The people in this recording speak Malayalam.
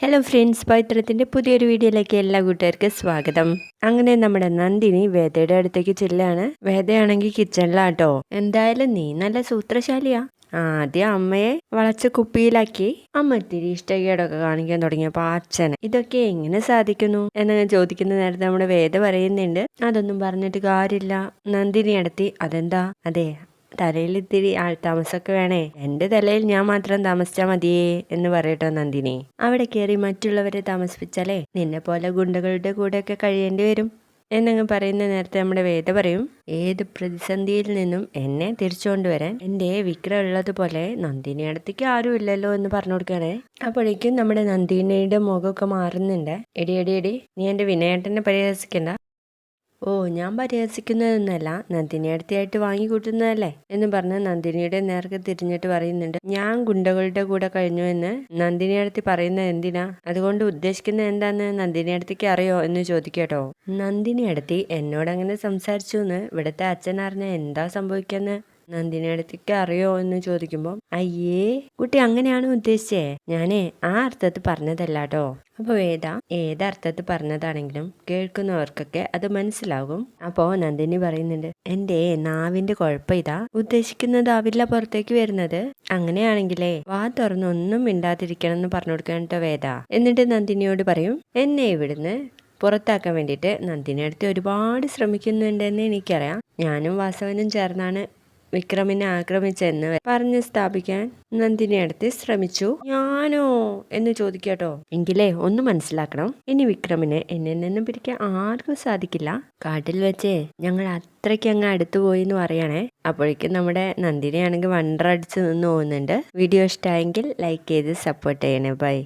ഹലോ ഫ്രണ്ട്സ് പൈത്രത്തിന്റെ പുതിയൊരു വീഡിയോയിലേക്ക് എല്ലാ കൂട്ടുകാർക്കും സ്വാഗതം. അങ്ങനെ നമ്മുടെ നന്ദിനി വേദയുടെ അടുത്തേക്ക് ചെല്ലാണ്. വേദയാണെങ്കിൽ കിച്ചണിലാട്ടോ എന്തായാലും നീ നല്ല സൂത്രശാലിയാ. ആദ്യം അമ്മയെ വളച്ച കുപ്പിയിലാക്കി അമ്മ ഇത്തിരി ഇഷ്ടക്കേടൊക്കെ കാണിക്കാൻ തുടങ്ങിയപ്പോൾ അച്ഛനെ. ഇതൊക്കെ എങ്ങനെ സാധിക്കുന്നു? എന്ന് ചോദിക്കുന്ന നേരത്തെ നമ്മുടെ വേദ പറയുന്നുണ്ട്. അതൊന്നും പറഞ്ഞിട്ട് കാര്യമില്ല. നന്ദിനി അടുത്തി അതെന്താ? അതെ തലയിൽ ഇത്തിരി ആൾ താമസമൊക്കെ വേണേ. എന്റെ തലയിൽ ഞാൻ മാത്രം താമസിച്ചാ മതിയേ എന്ന് പറയട്ടോ നന്ദിനി. അവിടെ കയറി മറ്റുള്ളവരെ താമസിപ്പിച്ചാലേ നിന്നെ പോലെ ഗുണ്ടകളുടെ കൂടെയൊക്കെ കഴിയേണ്ടി വരും. എന്നങ്ങ് പറയുന്ന നേരത്തെ നമ്മുടെ വേദ പറയും ഏത് പ്രതിസന്ധിയിൽ നിന്നും എന്നെ തിരിച്ചുകൊണ്ടുവരാൻ എന്റെ വിക്രം ഉള്ളതുപോലെ നന്ദിനി അടുത്തേക്ക് ആരും ഇല്ലല്ലോ എന്ന് പറഞ്ഞു കൊടുക്കണേ അപ്പോഴേക്കും നമ്മുടെ നന്ദിനിയുടെ മുഖമൊക്കെ മാറുന്നുണ്ട്. എടി എടി എടി നീ എന്റെ വിനയേട്ടനെ പരിഹസിക്കണ്ട. ഓ ഞാൻ പരിഹസിക്കുന്നതൊന്നല്ല നന്ദിനി അടുത്തായിട്ട് വാങ്ങിക്കൂട്ടുന്നതല്ലേ? എന്ന് പറഞ്ഞ് നന്ദിനിയുടെ നേർക്ക് തിരിഞ്ഞിട്ട് പറയുന്നുണ്ട്. ഞാൻ ഗുണ്ടകളുടെ കൂടെ കഴിഞ്ഞു എന്ന് നന്ദിനി അടുത്ത് പറയുന്നത് എന്തിനാ? അതുകൊണ്ട് ഉദ്ദേശിക്കുന്നത് എന്താന്ന് നന്ദിനി അടുത്തേക്ക് അറിയോ എന്ന് ചോദിക്കട്ടോ നന്ദിനി അടുത്തി എന്നോട് അങ്ങനെ സംസാരിച്ചു എന്ന് ഇവിടുത്തെ അച്ഛൻ അറിഞ്ഞ എന്താ സംഭവിക്കാന്ന്? നന്ദിനി അടുത്തേക്ക് അറിയോ എന്ന് ചോദിക്കുമ്പോൾ അയ്യേ കുട്ടി അങ്ങനെയാണ് ഉദ്ദേശിച്ചേ? ഞാനേ ആ അർത്ഥത്തിൽ പറഞ്ഞതല്ലാട്ടോ. അപ്പോൾ വേദ ഏതർത്ഥത്തിൽ പറഞ്ഞതാണെങ്കിലും കേൾക്കുന്നവർക്കൊക്കെ അത് മനസ്സിലാകും. അപ്പോ നന്ദിനി പറയുന്നുണ്ട് എന്റെ നാവിന്റെ കുഴപ്പം ഇതാ ഉദ്ദേശിക്കുന്നതാവില്ല പുറത്തേക്ക് വരുന്നത്? അങ്ങനെയാണെങ്കിലേ വാ തുറന്ന് ഒന്നും മിണ്ടാതിരിക്കണം എന്ന് പറഞ്ഞു കൊടുക്കാൻ കേട്ടോ വേദ. എന്നിട്ട് നന്ദിനിയോട് പറയും എന്നെ ഇവിടുന്ന് പുറത്താക്കാൻ വേണ്ടിയിട്ട് നന്ദിനി അടുത്ത് ഒരുപാട് ശ്രമിക്കുന്നുണ്ടെന്ന് എനിക്കറിയാം. ഞാനും വാസവനും ചേർന്നാണ് വിക്രമിനെ ആക്രമിച്ചെന്ന് പറഞ്ഞ് സ്ഥാപിക്കാൻ നന്ദിനി അടുത്ത് ശ്രമിച്ചു. ഞാനോ? എന്ന് ചോദിക്കട്ടോ. എങ്കിലേ ഒന്ന് മനസ്സിലാക്കണം. ഇനി വിക്രമിനെ എന്നിൽ നിന്നും പിടിക്കാൻ ആർക്കും സാധിക്കില്ല. കാട്ടിൽ വെച്ചേ ഞങ്ങൾ അത്രയ്ക്ക് അങ്ങ് അടുത്തു പോയി എന്ന് പറയണേ. അപ്പോഴേക്കും നമ്മുടെ നന്ദിനിയാണെങ്കിൽ വണ്ടർ അടിച്ച് നിന്ന് പോകുന്നുണ്ട്. വീഡിയോ ഇഷ്ടമായെങ്കിൽ ലൈക്ക് ചെയ്ത് സപ്പോർട്ട് ചെയ്യണേ. ബൈ.